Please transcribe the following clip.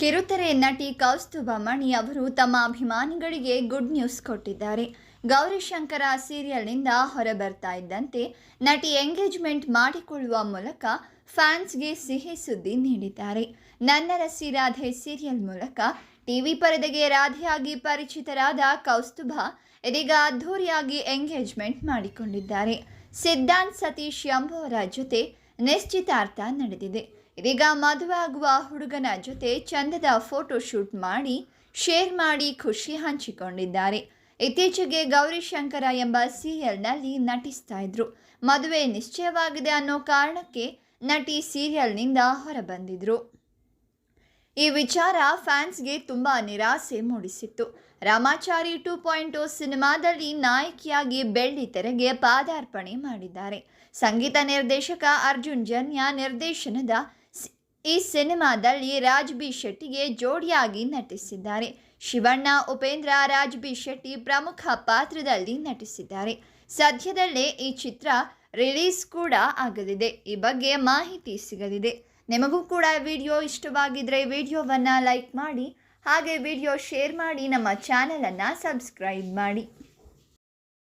ಕಿರುತೆರೆ ನಟಿ ಕೌಸ್ತುಭ ಮಣಿ ಅವರು ತಮ್ಮ ಅಭಿಮಾನಿಗಳಿಗೆ ಗುಡ್ ನ್ಯೂಸ್ ಕೊಟ್ಟಿದ್ದಾರೆ. ಗೌರಿಶಂಕರ ಸೀರಿಯಲ್ನಿಂದ ಹೊರಬರ್ತಾ ಇದ್ದಂತೆ ನಟಿ ಎಂಗೇಜ್ಮೆಂಟ್ ಮಾಡಿಕೊಳ್ಳುವ ಮೂಲಕ ಫ್ಯಾನ್ಸ್ಗೆ ಸಿಹಿ ಸುದ್ದಿ ನೀಡಿದ್ದಾರೆ. ನನ್ನ ರಸಿ ರಾಧೆ ಸೀರಿಯಲ್ ಮೂಲಕ ಟಿವಿ ಪರದೆಗೆ ರಾಧೆಯಾಗಿ ಪರಿಚಿತರಾದ ಕೌಸ್ತುಭ ಇದೀಗ ಅದ್ಧೂರಿಯಾಗಿ ಎಂಗೇಜ್ಮೆಂಟ್ ಮಾಡಿಕೊಂಡಿದ್ದಾರೆ. ಸಿದ್ಧಾಂತ್ ಸತೀಶ್ ಎಂಬುವರ ಜೊತೆ ನಿಶ್ಚಿತಾರ್ಥ ನಡೆದಿದೆ. ಇದೀಗ ಮದುವೆ ಆಗುವ ಹುಡುಗನ ಜೊತೆ ಚಂದದ ಫೋಟೋ ಶೂಟ್ ಮಾಡಿ ಶೇರ್ ಮಾಡಿ ಖುಷಿ ಹಂಚಿಕೊಂಡಿದ್ದಾರೆ. ಇತ್ತೀಚೆಗೆ ಗೌರಿಶಂಕರ ಎಂಬ ಸೀರಿಯಲ್ನಲ್ಲಿ ನಟಿಸ್ತಾ ಇದ್ರು. ಮದುವೆ ನಿಶ್ಚಯವಾಗಿದೆ ಅನ್ನೋ ಕಾರಣಕ್ಕೆ ನಟಿ ಸೀರಿಯಲ್ನಿಂದ ಹೊರಬಂದಿದ್ರು. ಈ ವಿಚಾರ ಫ್ಯಾನ್ಸ್ಗೆ ತುಂಬ ನಿರಾಸೆ ಮೂಡಿಸಿತ್ತು. ರಾಮಾಚಾರಿ ಟೂ ಪಾಯಿಂಟ್ ಸಿನಿಮಾದಲ್ಲಿ ನಾಯಕಿಯಾಗಿ ಬೆಳ್ಳಿ ತೆರೆಗೆ ಪಾದಾರ್ಪಣೆ ಮಾಡಿದ್ದಾರೆ. ಸಂಗೀತ ನಿರ್ದೇಶಕ ಅರ್ಜುನ್ ಜನ್ಯ ನಿರ್ದೇಶನದ ಈ ಸಿನಿಮಾದಲ್ಲಿ ರಾಜ್ ಬಿ ಶೆಟ್ಟಿಗೆ ಜೋಡಿಯಾಗಿ ನಟಿಸಿದ್ದಾರೆ. ಶಿವಣ್ಣ, ಉಪೇಂದ್ರ ರಾಜ್ ಬಿ ಶೆಟ್ಟಿ ಪ್ರಮುಖ ಪಾತ್ರದಲ್ಲಿ ನಟಿಸಿದ್ದಾರೆ. ಸದ್ಯದಲ್ಲೇ ಈ ಚಿತ್ರ ರಿಲೀಸ್ ಕೂಡ ಆಗಲಿದೆ. ಈ ಬಗ್ಗೆ ಮಾಹಿತಿ ಸಿಗಲಿದೆ. ನಿಮಗೂ ಕೂಡ ವಿಡಿಯೋ ಇಷ್ಟವಾಗಿದ್ದರೆ ವಿಡಿಯೋವನ್ನು ಲೈಕ್ ಮಾಡಿ, ಹಾಗೆ ವಿಡಿಯೋ ಶೇರ್ ಮಾಡಿ, ನಮ್ಮ ಚಾನಲನ್ನು ಸಬ್ಸ್ಕ್ರೈಬ್ ಮಾಡಿ.